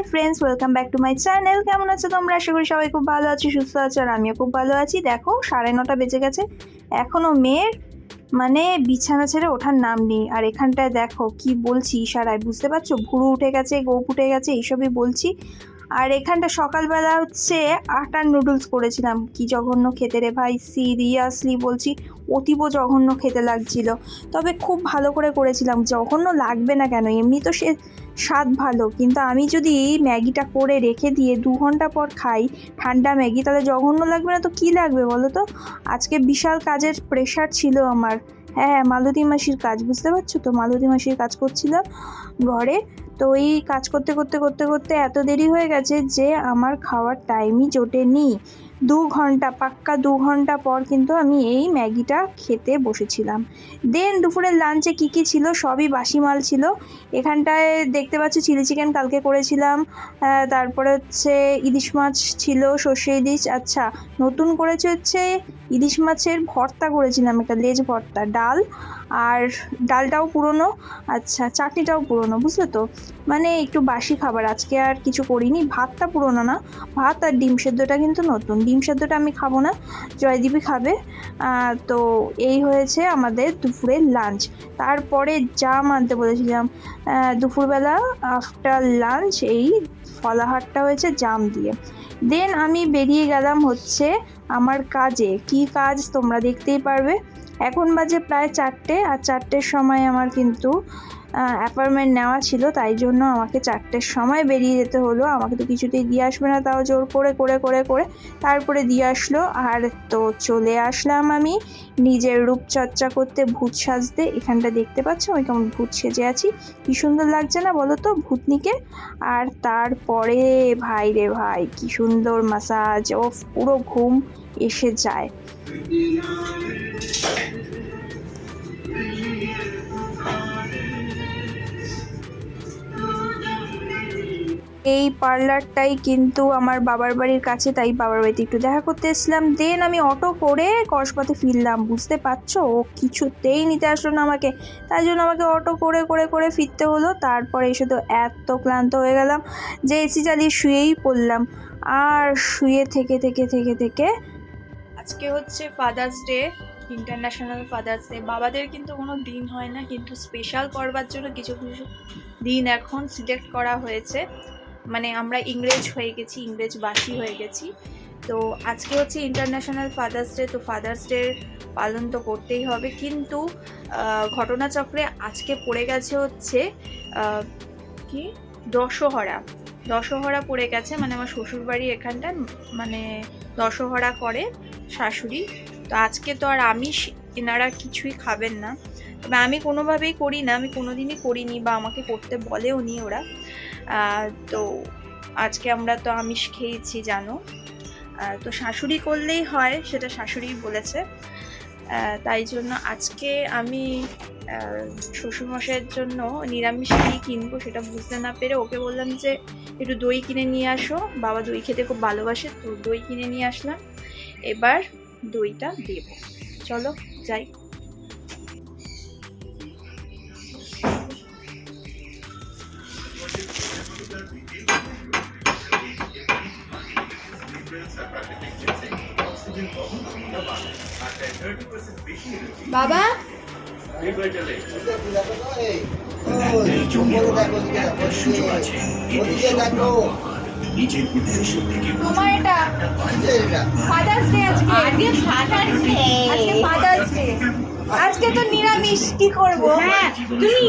Hi friends, welcome back to my channel. কেমন আছো তোমরা? আশা করি সবাই খুব ভালো আছো, সুস্থ আছো, আর আমিও খুব ভালো আছি। দেখো, সাড়ে নটা বেজে গেছে। এখনও মেয়ের মানে বিছানা ছেড়ে ওঠার নাম নেই। আর এখানটায় দেখো, কি বলছি ইশারায়, বুঝতে পারছ? ভুরু উঠে গেছে, গোপ উঠে গেছে, এইসবই বলছি। আর এখানটা সকালবেলা হচ্ছে আটার নুডলস করেছিলাম। কি জঘন্য খেতে রে ভাই, সিরিয়াসলি বলছি, অতীব জঘন্য খেতে লাগছিল। তবে খুব ভালো করে করেছিলাম, জঘন্য লাগবে না কেন? এমনি তো সে স্বাদ ভালো। কিন্তু আমি যদি ম্যাগিটা করে রেখে দিয়ে দু ঘণ্টা পর খাই, ঠান্ডা ম্যাগি, তাহলে জঘন্য লাগবে না তো? কী লাগবে বলো তো? আজকে বিশাল কাজের প্রেশার ছিল আমার। হ্যাঁ হ্যাঁ মালতী মাসির কাজ, বুঝতে পারছ তো? মালতী মাসির কাজ করছিলাম ঘরে। তো এই কাজ করতে করতে করতে করতে এত দেরি হয়ে গেছে যে আমার খাওয়ার টাইমই জোটেনি। দু ঘণ্টা, পাক্কা দু ঘণ্টা পর কিন্তু আমি এই ম্যাগিটা খেতে বসেছিলাম। দেন দুপুরের লাঞ্চে কী কী ছিল? সবই বাসি মাল ছিল। এখানটায় দেখতে পাচ্ছি চিলি চিকেন কালকে করেছিলাম। তারপরে হচ্ছে ইলিশ মাছ ছিল, সর্ষে ইলিশ। আচ্ছা নতুন করেছে হচ্ছে ইলিশ মাছের ভর্তা করেছিলাম, একটা লেজ ভর্তা, ডাল। আর ডালটাও পুরনো আচ্ছা চাটনিটাও পুরনো, বুঝলে তো? মানে একটু বাসি খাবার, আজকে আর কিছু করিনি, ভাতটা পুরনো না, ভাত আর ডিম সেদ্ধটা কিন্তু নতুন, ডিম সেদ্ধটা আমি খাব না, জয়দীপই খাবে তো এই হয়েছে আমাদের দুপুরের লাঞ্চ তারপরে জাম আনতে বলেছিলাম দুপুরবেলা আফটার লাঞ্চ এই ফলাহারটা হয়েছে জাম দিয়ে দেন আমি বেরিয়ে গেলাম হচ্ছে আমার কাজে, কি কাজ তোমরা দেখতেই পারবে এখন বাজে প্রায় চারটে, আর চারটের সময় আমার কিন্তু অ্যাপয়েন্টমেন্ট নেওয়া ছিল, তাই জন্য আমাকে চারটের সময় বেরিয়ে যেতে হলো। আমাকে তো কিছুতেই দিয়ে আসবে না, তাও জোর করে করে করে করে। তারপরে দিয়ে আসলো, আর তো চলে আসলাম আমি নিজের রূপচর্চা করতে, ভূত সাজতে। এখানটা দেখতে পাচ্ছ? আমি কেমন ভূত সেজে আছি। কি সুন্দর লাগছে না বলো তো ভূতনিকে? আর তারপরে, ভাই রে ভাই, কি সুন্দর মাসাজ ও পুরো ঘুম এসে যায়। এই পার্লারটাই কিন্তু আমার বাবার বাড়ির কাছে, তাই বাবার বাড়িতে একটু দেখা করতে এসেছিলাম। দেন আমি অটো করে কসবাতে ফিরলাম, বুঝতে পারছ? ও কিছুতেই নিতে আসলো না আমাকে। তাই জন্য আমাকে অটো করে করে করে ফিরতে হলো। তারপরে এসে তো এত ক্লান্ত হয়ে গেলাম যে এসি চালিয়ে শুয়েই পড়লাম। আর শুয়ে থেকে থেকে থেকে থেকে আজকে হচ্ছে Father's Day International Father's Day বাবাদের কিন্তু কোনো দিন হয় না, কিন্তু স্পেশাল করবার জন্য কিছু কিছু দিন এখন সিলেক্ট করা হয়েছে। মানে আমরা ইংরেজ হয়ে গেছি, ইংরেজবাসী হয়ে গেছি। তো আজকে হচ্ছে ইন্টারন্যাশনাল ফাদার্স ডে তো ফাদার্স ডে পালন তো করতেই হবে। কিন্তু ঘটনাচক্রে আজকে পড়ে গেছে হচ্ছে কি? দশহরা। দশহরা পড়ে গেছে মানে আমার শ্বশুরবাড়ি এখানটা মানে দশহরা করে শাশুড়ি। তো আজকে তো আর আমিষ এনারা কিছুই খাবেন না। তবে আমি কোনোভাবেই করি না, আমি কোনোদিনই করিনি বা আমাকে করতে বলেও নি ওরা। তো আজকে আমরা তো আমিষ খেয়েছি, জানো। তো শাশুড়ি করলেই হয়, সেটা শাশুড়ি বলেছে। তাই জন্য আজকে আমি শ্বশুরমশাইয়ের জন্য নিরামিষ কী কিনবো সেটা বুঝতে না পেরে ওকে বললাম যে, একটু দই কিনে নিয়ে আসো। বাবা দই খেতে খুব ভালোবাসে, তো দই কিনে নিয়ে আসলাম। এবার দইটা দেব চলো যাই বাবা সুযোগ আছে নিজের থেকে তোমার এটা ফাদার্স ডে আজকে? আজকে ফাদার্স ডে আজকে ফাদার্স ডে আজকে তো নিরামিষ কি করব? হ্যাঁ তুমি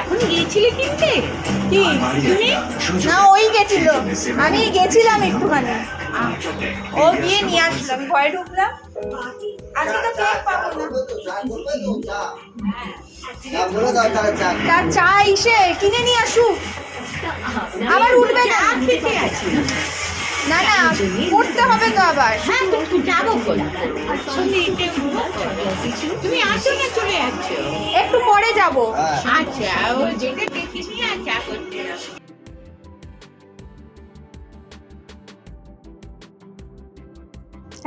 এখন গিয়েছিলে কিনতে কি? তুমি না ওই গেছিল। আমি গেছিলাম একটুখানি। ও গিয়ে নিয়ে আসলো আমি ঘরে ঢুকলাম। আজকে তো কেক পাবো না। তার চা ইসে কিনে নিয়ে আসুক আবার উঠবে না। খেতে আছি। না না করতে হবে তো আবার। হ্যাঁ যাব। তুমি আসো না চলে যাচ্ছো একটু পরে যাব। আচ্ছা যেটা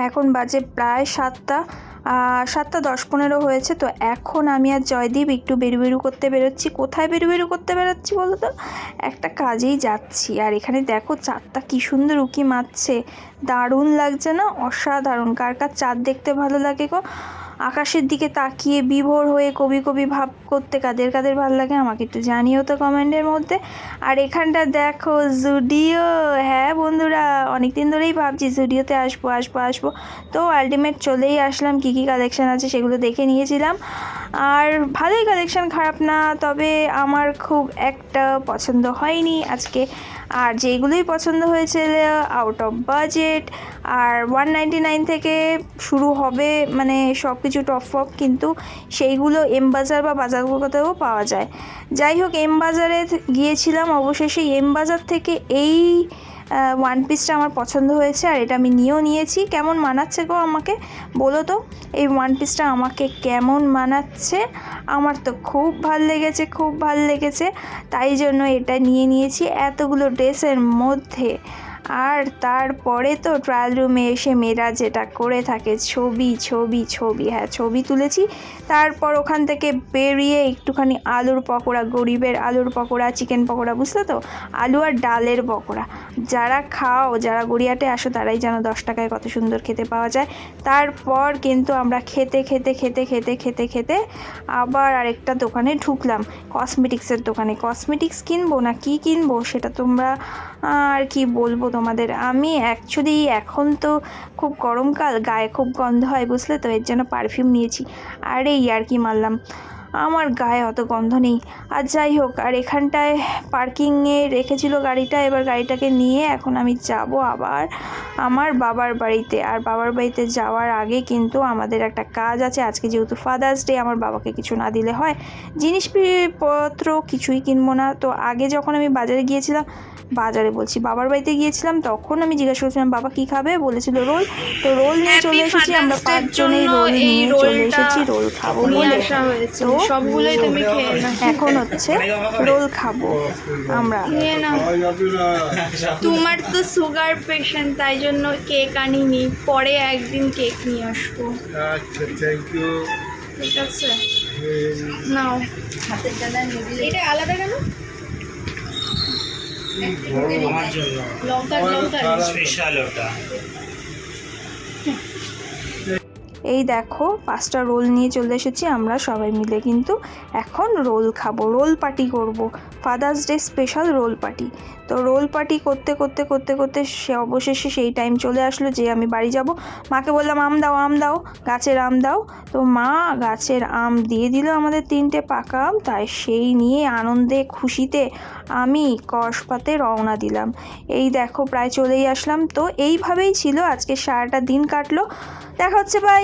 এখন বাজে প্রায় সাতটা সাতটা দশ পনেরো হয়েছে, তো এখন আমি আর জয়দীপ একটু বেরু বেরু করতে বেরোচ্ছি। কোথায় বেরু বেরু করতে বেরোচ্ছি বলো তো? একটা কাজেই যাচ্ছি। আর এখানে দেখো চাঁদটা কী সুন্দর উঁকি মারছে। দারুণ লাগছে না? অসাধারণ। কার কার চাঁদ দেখতে ভালো লাগে গো? আকাশের দিকে তাকিয়ে বিভোর হয়ে কবি কবি ভাব করতে কাদের কাদের ভালো লাগে আমাকে একটু জানিও তো কমেন্টের মধ্যে। আর এখানটা দেখো জুডিও। হ্যাঁ বন্ধুরা অনেক দিন ধরেই ভাবছি জুডিওতে আসব আসব আসব। তো আলটিমেট চলেই আসলাম, কী কী কালেকশান আছে সেগুলো দেখে নিয়েছিলাম। আর ভালোই কালেকশান খারাপ না, তবে আমার খুব একটা পছন্দ হয়নি। আজকে আর যেইগুলোই পছন্দ হয়েছে আউট অফ বাজেট আর ওয়ান নাইনটি নাইন থেকে শুরু হবে মানে সব কিছু টপ ফপ কিন্তু সেইগুলো এম বাজার বা বাজার কলকাতায়ও পাওয়া যায়। যাই হোক এম বাজারে গিয়েছিলাম, অবশেষে এম বাজার থেকে এই ওয়ান পিসটা আমার পছন্দ হয়েছে আর এটা আমি নিয়েও নিয়েছি। কেমন মানাচ্ছে গো আমাকে? বলো তো, এই ওয়ান পিসটা আমাকে কেমন মানাচ্ছে? আমার তো খুব ভালো লেগেছে, খুব ভালো লেগেছে। তাই জন্য এটা নিয়ে নিয়েছি। এতগুলো ড্রেসের মধ্যে আর তারপরে তো ট্রায়াল রুমে এসে মেয়েরা যেটা করে থাকে, ছবি ছবি ছবি হ্যাঁ ছবি তুলেছি। তারপর ওখান থেকে বেরিয়ে একটুখানি আলুর পকোড়া, গরিবের আলুর পকোড়া চিকেন পকোড়া, বুঝলে তো? আলু আর ডালের পকোড়া। যারা খাও, যারা গড়িয়াটে আসো, তারাই যেন দশ টাকায় কত সুন্দর খেতে পাওয়া যায়। তারপর কিন্তু আমরা খেতে খেতে খেতে খেতে খেতে খেতে আবার আরেকটা দোকানে ঢুকলাম। কসমেটিক্সের দোকানে। কসমেটিক্স কিনবো না কি কিনবো সেটা তোমরা আর কি বলব তোমাদের? আমি অ্যাকচুয়ালি এখন তো খুব গরমকাল, গায়ে খুব গন্ধ হয়, বুঝলে তো? এর জন্য পারফিউম নিয়েছি। আর এই আর কি মারলাম। আমার গায়ে অত গন্ধ নেই। আর যাই হোক আর এখানটায় পার্কিংয়ে রেখেছিল গাড়িটা এবার গাড়িটাকে নিয়ে এখন আমি যাব আবার আমার বাবার বাড়িতে। আর বাবার বাড়িতে যাওয়ার আগে কিন্তু আমাদের একটা কাজ আছে। আজকে যেহেতু ফাদার্স ডে আমার বাবাকে কিছু না দিলে হয়। জিনিসপত্র কিছুই কিনবো না। তো আগে যখন আমি বাজারে গিয়েছিলাম বাজারে বলছি বাবার বাড়িতে গিয়েছিলাম তখন আমি জিজ্ঞাসা করছিলাম বাবা কি খাবে? বলেছিল রোল। তো রোল নিয়ে চলে এসেছি। আমরা পাঁচজনেই রোল নিয়ে চলে এসেছি। রোল খাব বলে। তো সবগুলোই তুমি খেয়ে না এখন হচ্ছে রোল খাব আমরা। নিয়ে নাও। তোমার তো সুগার পেশেন্ট তাই জন্য কেক আনিনি। পরে একদিন কেক নিয়ে আসব। আচ্ছা থ্যাংক ইউ ঠিক আছে? নাও। এটা আলাদা কেন? লঙ্কা লঙ্কা স্পেশাল ওটা। এই দেখো, পাঁচটা রোল নিয়ে চলে এসেছি, আমরা সবাই মিলে কিন্তু এখন রোল খাব, রোল পার্টি করব। Father's Day special roll party. তো রোল পার্টি করতে করতে করতে করতে সে অবশেষে সেই টাইম চলে আসলো যে আমি বাড়ি যাব। মাকে বললাম, আম দাও আম দাও, গাছের আম দাও। তো মা গাছের আম দিয়ে দিল আমাদের তিনটে পাকা আম, তাই সেই নিয়ে আনন্দে, খুশিতে আমি কসপাতে রওনা দিলাম। এই দেখো, প্রায় চলেই আসলাম। তো এইভাবেই ছিল, আজকে সারাটা দিন কাটলো। দেখা হচ্ছে বাই